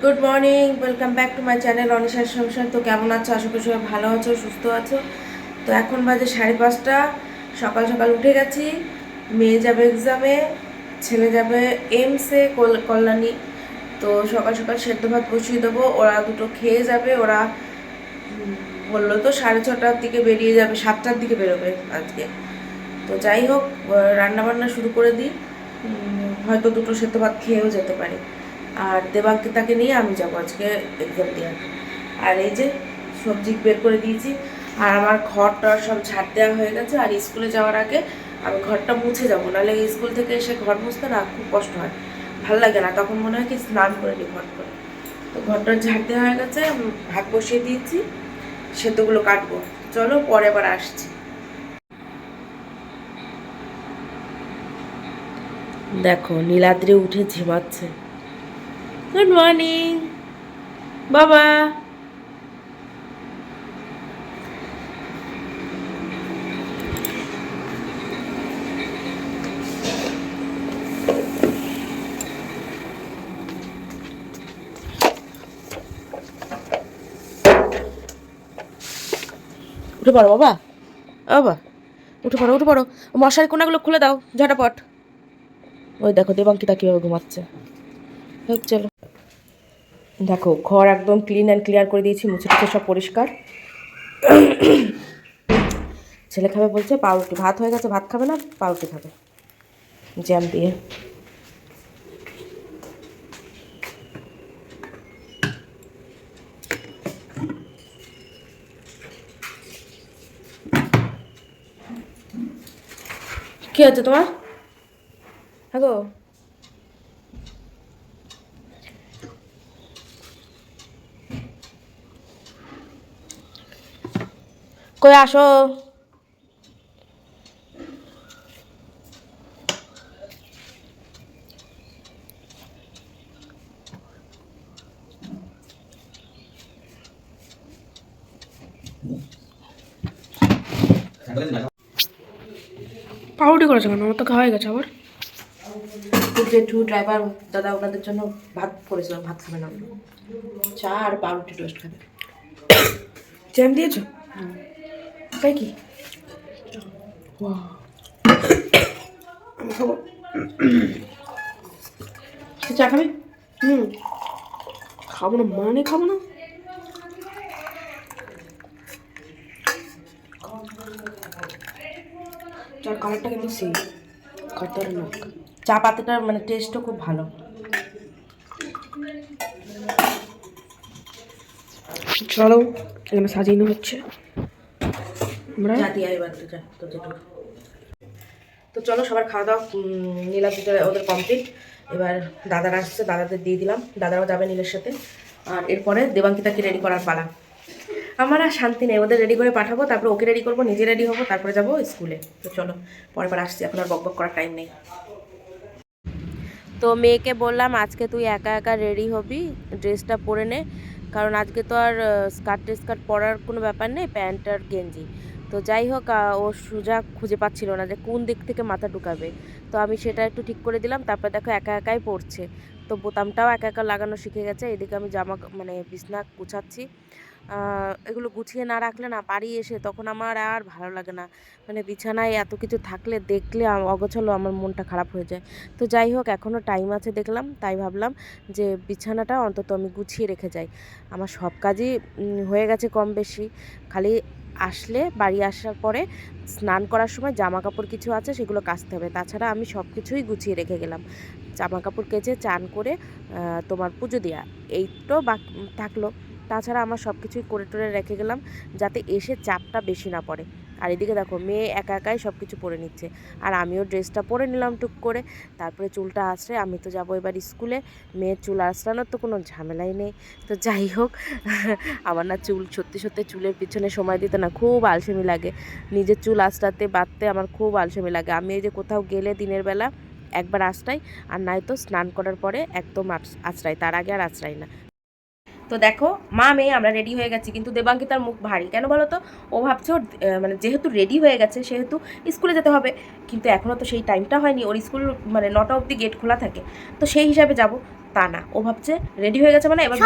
Good morning welcome back to my channel অনিশার সংসার তো কেমন আছো? আশা করি সবাই ভালো আছো, সুস্থ আছো। তো এখন বাজে সাড়ে পাঁচটা। সকাল সকাল উঠে গেছি। মেয়ে যাবে এক্সামে ছেলে যাবে এমসে কল্যাণী। তো সকাল সকাল সেদ্ধ ভাত বসিয়ে দেবো। ওরা দুটো খেয়ে যাবে। ওরা বলল তো সাড়ে ছটার দিকে বেরিয়ে যাবে, সাতটার দিকে বেরোবে আজকে। তো যাই হোক রান্না বান্না শুরু করে দিই। হয়তো দুটো সেদ্ধ ভাত খেয়েও যেতে পারি। আর দেবাঙ্কিতাকে নিয়ে আমি যাব আজকে এক্সাম দেওয়ার। আর এই যে সবজি বের করে দিয়েছি আর আমার ঘরটা সব ঝাড় দেওয়া হয়ে গেছে আর স্কুলে যাওয়ার আগে আমি ঘরটা মুছে যাব। নাহলে স্কুল থেকে এসে ঘর মুছতে না খুব কষ্ট হয় ভালো লাগে না। তখন মনে হয় কি স্নান করে নিই ঘর করে। তো ঘরটা ঝাড় দেওয়া হয়ে গেছে উম, ভাত বসিয়ে দিয়েছি সেতুগুলো কাটবো। চলো পরে আবার আসছি। দেখো নীলাদ্রি উঠে ঝিমাচ্ছে। গুড মর্নিং বাবা উঠে পড়ো বাবা। বাবা। উঠে পড়ো উঠে পড়ো। মশারি কোনাগুলো খুলে দাও ঝটাপট। ওই দেখো দেবাঙ্কিতা কীভাবে ঘুমাচ্ছে। চলো। দেখো, ঘর একদম ক্লিন অ্যান্ড ক্লিয়ার করে দিয়েছি, মুছে টুছে সব পরিষ্কার। ছেলে খাবে বলছে, পাউরুটি। ভাত হয়ে গেছে, ভাত খাবে না? পাউরুটি খাবে। জ্যাম দিয়ে। কি আছে তোমার? হ্যাঁ গো। কই আসো। পাউরুটি করেছে কেন? আমার তো খাওয়া হয়ে গেছে আবার। জেঠু ড্রাইভার দাদা ওনাদের জন্য ভাত করেছিলাম ভাত খাবে না। চা আর পাউরুটি টোস্ট খাবে। জ্যাম দিয়েছ? তাই কি? আমি খাব চা খাবি? হুম। খাব না মানে খাব না? চার কালারটা কিন্তু সেই খতরনাক। চা পাতাটার মানে টেস্টও খুব ভালো। চলো এখানে সাজিয়ে হচ্ছে। তো চলো সবার খাওয়া দাওয়া নীলার দিতে ওদের কমপ্লিট এবার দাদারা আসছে দাদাদের দিয়ে দিলাম। দাদারাও যাবে নীলের সাথে। আর এরপরে দেবাঙ্কিতাকে রেডি করার পালা। আমার আর শান্তি নেই ওদের রেডি করে পাঠাবো তারপরে ওকে রেডি করব নিজে রেডি হব তারপরে যাব স্কুলে। তো চলো পরে পর আসছি এখন আর বক বক করার টাইম নেই। তো মেয়েকে বললাম আজকে তুই একা একা রেডি হবি? ড্রেসটা পরে নে। কারণ আজকে তো আর স্কার্ট টেস্কার্ট পরার কোনো ব্যাপার নেই প্যান্ট আর গেঞ্জি। তো যাই হোক ও সোজা খুঁজে পাচ্ছিল না যে কোন দিক থেকে মাথা ঢুকাবে। তো আমি সেটা একটু ঠিক করে দিলাম, তারপর দেখো একা একাই পড়ছে। তো বোতামটাও একা একা লাগানো শিখে গেছে, এদিকে আমি জামা মানে বিছনা গুছাচ্ছি। এগুলো গুছিয়ে না রাখলে না বাড়ি এসে তখন আমার আর ভালো লাগে না। মানে বিছানায় এত কিছু থাকলে দেখলে অগোছালো, আমার মনটা খারাপ হয়ে যায়। তো যাই হোক এখনও টাইম আছে দেখলাম, তাই ভাবলাম যে বিছানাটা অন্তত আমি গুছিয়ে রেখে যাই। আমার সব কাজই হয়ে গেছে কম বেশি। খালি আসলে বাড়ি আসার পরে স্নান করার সময় জামা কাপড় কিছু আছে সেগুলো কাচতে হবে। তাছাড়া আমি সব কিছুই গুছিয়ে রেখে গেলাম। জামা কাপড় কেচে চান করে তোমার পুজো দেওয়া এই তো থাকল। তাছাড়া আমার সব কিছুই করে টোরে রেখে গেলাম যাতে এসে চাপটা বেশি না পড়ে। আর এদিকে দেখো, মেয়ে একা একাই সব কিছু পরে নিচ্ছে। আর আমিও ড্রেসটা পরে নিলাম টুক করে। তারপরে চুলটা আসছে আমি তো যাব এবার স্কুলে। মেয়ের চুল আসলানোর তো কোনো ঝামেলাই নেই। তো যাই হোক, আমার না চুল সত্যি সত্যি চুলের পিছনে সময় দিতে না খুব আলসেমি লাগে। নিজের চুল আঁচড়াতে বাঁধতে আমার খুব আলসেমি লাগে। আমি এই যে কোথাও গেলে দিনের বেলা একবার আঁচড়াই, আর নয়তো স্নান করার পরে একদম আঁচড়াই। তার আগে আর আঁচড়াই না। তো দেখো মা মেয়ে আমরা রেডি হয়ে গেছি কিন্তু দেবাঙ্কিতার মুখ ভারী। কেন বলো তো ও ভাবছে ওর মানে যেহেতু রেডি হয়ে গেছে সেহেতু স্কুলে যেতে হবে। কিন্তু এখনও তো সেই টাইমটা হয়নি ওর স্কুল মানে নটা অবধি গেট খোলা থাকে। তো সেই হিসাবে যাব তা না। ও ভাবছে রেডি হয়ে গেছে মানে এবার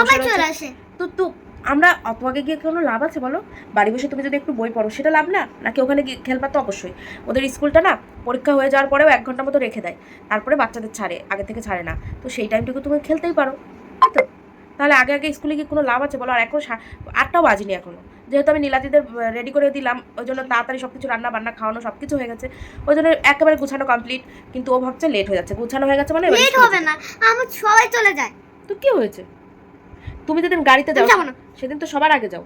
তো তো আমরা অত আগে গিয়ে কোনো লাভ আছে বলো? বাড়ি বসে তুমি যদি একটু বই পড়ো সেটা লাভ না? নাকি ওখানে গিয়ে খেলবা তো অবশ্যই। ওদের স্কুলটা না পরীক্ষা হয়ে যাওয়ার পরেও এক ঘণ্টা মতো রেখে দেয়। তারপরে বাচ্চাদের ছাড়ে আগে থেকে ছাড়ে না। তো সেই টাইমটুকু তুমি খেলতেই পারো। তো? তাহলে আগে আগে স্কুলে গিয়ে কোনো লাভ আছে বলো? আর এখন আটটাও বাজিনি এখনও। যেহেতু আমি নীলাদিদের রেডি করে দিলাম ওই জন্য তাড়াতাড়ি সব কিছু রান্না বান্না খাওয়ানো সব কিছু হয়ে গেছে। ওই জন্য একেবারে গুছানো কমপ্লিট কিন্তু ও ভাবছে লেট হয়ে যাচ্ছে। গুছানো হয়ে গেছে মানে লেট হবে না। আমার সবাই চলে যায় তো কি হয়েছে? তুমি যেদিন গাড়িতে যাও সেদিন তো সবার আগে যাও।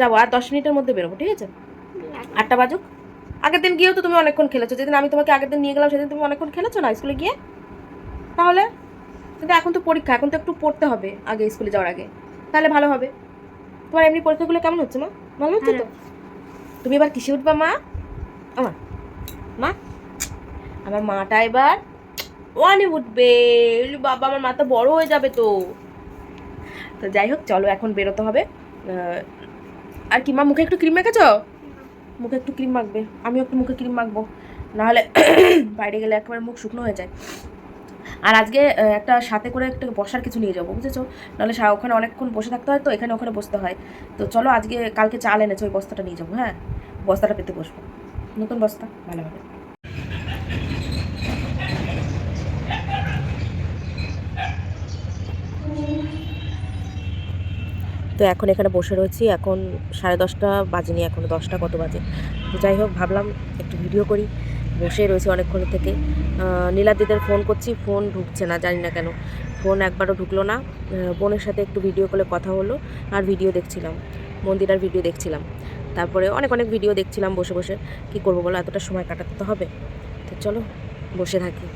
যাব আর দশ মিনিটের মধ্যে বেরোবো ঠিক আছে? আটটা বাজুক। আগের দিন গিয়েও তো তুমি অনেকক্ষণ খেলেছো। যেদিন আমি তোমাকে আগের দিন নিয়ে গেলাম সেদিন তুমি অনেকক্ষণ খেলেছো না স্কুলে গিয়ে? তাহলে? কিন্তু এখন তো পরীক্ষা এখন তো একটু পড়তে হবে আগে স্কুলে যাওয়ার আগে। তাহলে ভালো হবে। তোমার এমনি পরীক্ষাগুলো কেমন হচ্ছে মা? ভালো হচ্ছে তো? তুমি এবার কিসে উঠবা মা? আমার মা? আমার মাটা এবার ওয়ানে উঠবে। বাবা আমার মাথা বড় হয়ে যাবে তো। তো যাই হোক চলো এখন বেরোতে হবে। আর কি মা মুখে একটু ক্রিম মেখেছ? মুখে একটু ক্রিম মাখবে। আমিও একটু মুখে ক্রিম মাখবো। নাহলে বাইরে গেলে একেবারে মুখ শুকনো হয়ে যায়। আর আজকে একটা সাথে করে একটা বসার কিছু নিয়ে যাব, বুঝেছ? নাহলে ওখানে অনেকক্ষণ বসে থাকতে হয়, তো এখানে ওখানে বসতে হয়। তো চলো আজকে কালকে চাল এনেছে, ওই বস্তাটা নিয়ে যাব হ্যাঁ? বস্তাটা পেতে বসবো। নতুন বস্তা, ভালো হবে। তো এখন এখানে বসে রয়েছি, এখন সাড়ে দশটা বাজেনি, এখন দশটা কত বাজে? তো যাই হোক, ভাবলাম একটু ভিডিও করি। বসে রয়েছি অনেকক্ষণ থেকে। নীলাদিদের ফোন করছি, ফোন ঢুকছে না, জানি না কেন। ফোন একবারও ঢুকলো না। বোনের সাথে একটু ভিডিও কলে কথা হলো আর ভিডিও দেখছিলাম, মন্দিরার ভিডিও দেখছিলাম। তারপরে অনেক অনেক ভিডিও দেখছিলাম বসে বসে। কি করব বলো, এতটা সময় কাটাতে তো হবে? তো চলো, বসে থাকি।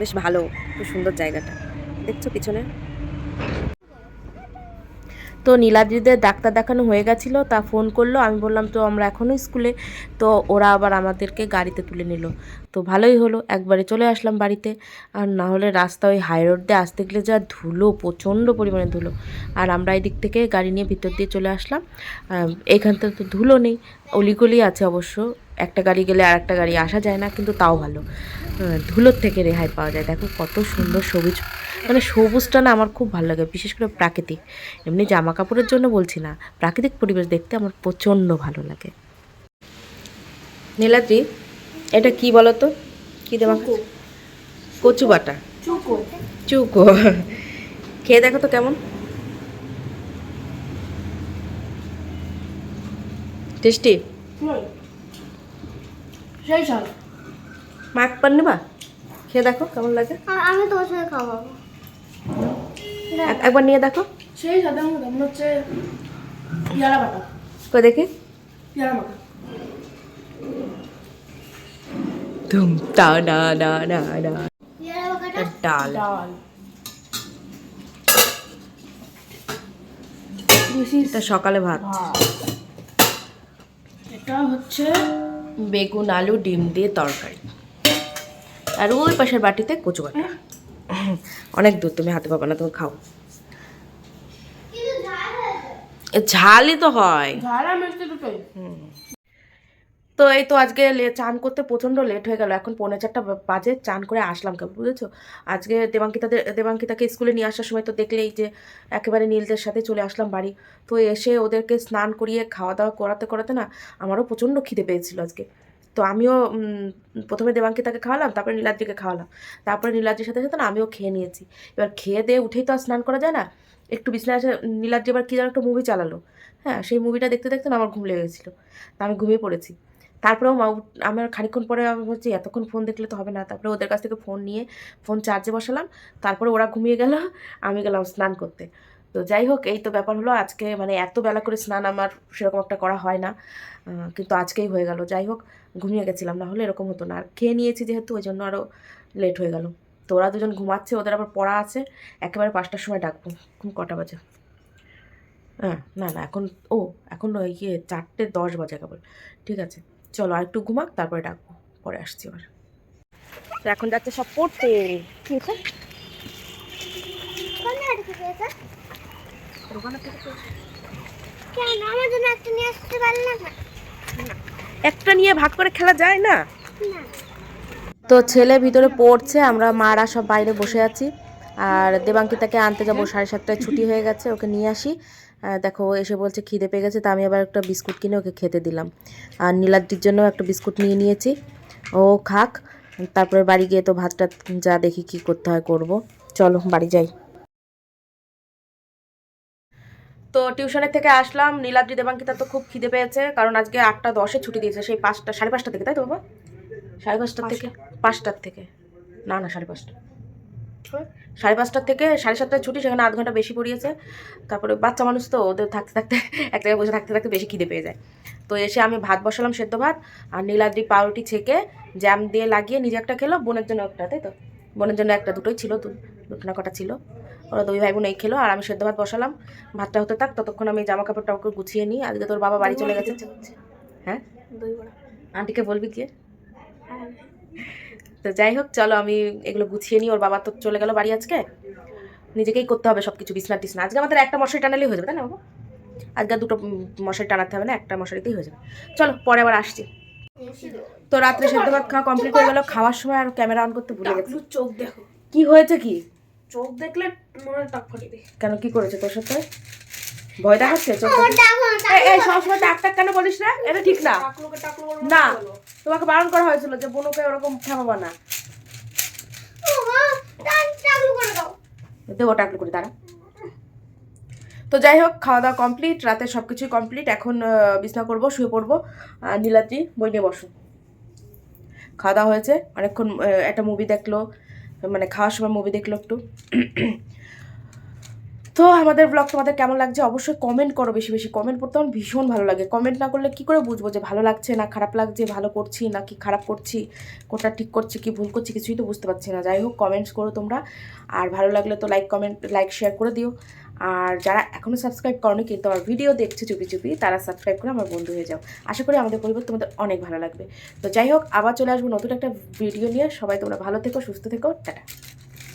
বেশ ভালো, খুব সুন্দর জায়গাটা। দেখছ পিছনে? তো নীলাদ্রিদের ডাক্তার দেখানো হয়ে গেছিল তা ফোন করল আমি বললাম তো আমরা এখনও স্কুলে। তো ওরা আবার আমাদেরকে গাড়িতে তুলে নিল। তো ভালোই হলো একবারে চলে আসলাম বাড়িতে। আর না হলে রাস্তা ওই হাই রোড দিয়ে আসতে গেলে যা ধুলো প্রচণ্ড পরিমাণে ধুলো। আর আমরা এই দিক থেকে গাড়ি নিয়ে ভিতর দিয়ে চলে আসলাম। আহ, এইখানটা তো ধুলো নেই অলিগলি আছে অবশ্য। একটা গাড়ি গেলে আর একটা গাড়ি আসা যায় না কিন্তু তাও ভালো। ধুলোর থেকে রেহাই পাওয়া যায়। দেখো কত সুন্দর সবুজ মানে সবুজটা না আমার খুব ভালো লাগে বিশেষ করে প্রাকৃতিক। এমনি জামা কাপড়ের জন্য বলছি না প্রাকৃতিক পরিবেশ দেখতে আমার প্রচণ্ড ভালো লাগে। নীলাদ্রি এটা কি বলো তো কি দেওয়া কচু বাটা। চুকো। চুকো। খেয়ে দেখো তো কেমন। টেস্টি? সেই সাল মাখ পান নেবা? খেয়ে দেখো কেমন লাগে। আমি তোর সাথে খাব। এক- একবার নিয়ে দেখো। সেই সাথে আমার মনে হচ্ছে পেয়ারা বাটা। কই দেখি। পেয়ারা বাটা। ধুম তা না না না না ডাল। ডাল। এটা সকালে ভাত। ভাত। এটা হচ্ছে বেগুন আলু ডিম দিয়ে তরকারি। আর ওই পাশের বাটিতে কচু বাটা। অনেক দূর তুমি হাতে পাবা না তুমি খাও। ঝালই তো হয়। ঝাল আর মিষ্টি দুটোই। তো এই তো আজকে চান করতে প্রচণ্ড লেট হয়ে গেল। এখন পৌনে চারটা বাজে, চান করে আসলাম কেবল, বুঝেছ? আজকে দেবাঙ্কিতাদের দেবাঙ্কিতাকে স্কুলে নিয়ে আসার সময় তো দেখলেই যে একেবারে নীলদের সাথে চলে আসলাম বাড়ি। তো এসে ওদেরকে স্নান করিয়ে খাওয়া দাওয়া করাতে করাতে না আমারও প্রচণ্ড খিদে পেয়েছিল আজকে। তো আমিও প্রথমে দেবাঙ্কিতাকে খাওয়ালাম, তারপরে নীলাদ্রিকে খাওয়ালাম। তারপরে নীলাদ্রির সাথে সাথে না আমিও খেয়ে নিয়েছি। এবার খেয়ে দিয়ে উঠেই তো আর স্নান করা যায় না। একটু বিছনায় এসে নীলাদ্রি এবার কী যেন একটা মুভি চালালো। হ্যাঁ সেই মুভিটা দেখতে দেখতে না আমার ঘুম লেগে গেছিল। তা আমি ঘুমিয়ে পড়েছি। তারপরেও মা আমার খানিকক্ষণ পরে বলছি, এতক্ষণ ফোন দেখলে তো হবে না। তারপরে ওদের কাছ থেকে ফোন নিয়ে ফোন চার্জে বসালাম। তারপরে ওরা ঘুমিয়ে গেল, আমি গেলাম স্নান করতে। তো যাই হোক, এই তো ব্যাপার হলো, আজকে মানে এত বেলা করে স্নান আমার সেরকম একটা করা হয় না। কিন্তু আজকেই হয়ে গেল। যাই হোক, ঘুমিয়ে গেছিলাম, না হলে এরকম হতো না। আর খেয়ে নিয়েছি যেহেতু, ওই জন্য আরও লেট হয়ে গেল। তো ওরা দুজন ঘুমাচ্ছে, ওদের আবার পড়া আছে, একেবারে পাঁচটার সময় ডাকবো। এখন কটা বাজে? হ্যাঁ না না, এখন, ও, এখন ইয়ে চারটে দশ বাজে কেবল ঠিক আছে। চলো আর একটু ঘুমাক তারপরে ডাকবো। পরে আসছি আবার। তো এখন যাচ্ছে সব পড়তে। কি হয়েছে? কোন জায়গা থেকে পেয়েছে দোকানের থেকে পেয়েছি। কেন? আমার জন্য একটা নিয়ে আসতে পারলে না। একটা নিয়ে ভাগ করে খেলা যায় না? না। তো ছেলে ভিতরে পড়ছে আমরা মারা সব বাইরে বসে আছি। আর দেবাঙ্কিতাকে আনতে যাব সাড়ে সাতটায় ছুটি হয়ে গেছে ওকে নিয়ে আসি। দেখো এসে বলছে খিদে পেয়ে গেছে তা আমি আবার একটা বিস্কুট কিনে ওকে খেতে দিলাম। আর নীলাদ্রির জন্য একটা বিস্কুট নিয়ে নিয়েছি। ও খাক তারপরে বাড়ি গিয়ে তো ভাতটা যা দেখি কি করতে হয় করব। চলো বাড়ি যাই। তো টিউশনের থেকে আসলাম নীলাদ্রি দেবাঙ্কিতা তো খুব খিদে পেয়েছে কারণ আজকে আটটা দশে ছুটি দিয়েছে সেই পাঁচটা সাড়ে পাঁচটা থেকে তাই তো বাবা? সাড়ে পাঁচটার থেকে পাঁচটার থেকে। না না সাড়ে পাঁচটা। সাড়ে পাঁচটার থেকে সাড়ে সাতটায় ছুটি সেখানে আধ ঘণ্টা বেশি পড়িয়েছে। তারপরে বাচ্চা মানুষ তো ওদের থাকতে থাকতে এক জায়গায় বসে থাকতে থাকতে বেশি খিদে পেয়ে যায়। তো এসে আমি ভাত বসালাম সেদ্ধ ভাত আর নীলাদ্রি পাউরুটি ছেঁকে জ্যাম দিয়ে লাগিয়ে নিজে একটা খেলো বোনের জন্য একটা তাই তো? বোনের জন্য একটা দুটোই ছিল দুটো না কটা ছিল। ওরা দুই ভাই বোন এই খেলো আর আমি সেদ্ধ ভাত বসালাম। ভাতটা হতে থাক ততক্ষণ আমি জামা কাপড় টাপড় গুছিয়ে নিই। আজকে তোর বাবা বাড়ি চলে গেছে। হ্যাঁ? আন্টিকে বলবি গিয়ে। তো যাই হোক চলো আমি এগুলো গুছিয়ে নিই ওর বাবা তো চলে গেল বাড়ি আজকে। নিজেকেই করতে হবে সব কিছু বিছনা টিছনা। আজকে আমাদের একটা মশারি টানালেই হয়ে যাবে তাই না বাবা? আজকে আর দুটো মশারি টানাতে হবে না একটা মশারিতেই হয়ে যাবে। চলো পরে আবার আসছি। তো রাত্রে সেদ্ধ ভাত খাওয়া কমপ্লিট হয়ে গেল খাওয়ার সময় আর ক্যামেরা অন করতে ভুলে গেছি। চোখ দেখো। কি হয়েছে কি? চোখ দেখলে মনে টাক কেন কি করেছে তোর সাথে? ভয় দেখাচ্ছে চোখ এই, সবসময় টাক টাক কেন বলিস না? এটা ঠিক না। না তোমাকে বারণ করা হয়েছিল যে বোনকে ওরকম ঠেকাবো না। দেবো টাকলু করে দাঁড়া। তো যাই হোক খাওয়া দাওয়া কমপ্লিট রাতে সব কিছুই কমপ্লিট এখন বিছনা করব শুয়ে পড়ব। নীলাদ্রি বই নিয়ে বসো। খাওয়া দাওয়া হয়েছে। অনেকক্ষণ একটা মুভি দেখল। মানে খাওয়ার সময় মুভি দেখল একটু। তো আমাদের ব্লগ তোমাদের কেমন লাগছে অবশ্যই কমেন্ট করো বেশি বেশি। কমেন্ট করতে আমার ভীষণ ভালো লাগে। কমেন্ট না করলে কি করে বুঝব যে ভালো লাগছে না খারাপ লাগছে, ভালো করছি না কি খারাপ করছি, কোনটা ঠিক করছি, কি ভুল করছি কিছুই তো বুঝতে পারছি না। যাই হোক কমেন্টস করো তোমরা। আর ভালো লাগলে তো লাইক কমেন্ট লাইক শেয়ার করে দিও। আর যারা এখনও সাবস্ক্রাইব করনি কিন্তু আমার ভিডিও দেখছে চুপি চুপি, তারা সাবস্ক্রাইব করে আমার বন্ধু হয়ে যাও। আশা করি আমাদের পরিবার তোমাদের অনেক ভালো লাগবে। তো যাই হোক, আবার চলে আসব নতুন একটা ভিডিও নিয়ে। সবাই তোমরা ভালো থেকো, সুস্থ থেকো। টাটা।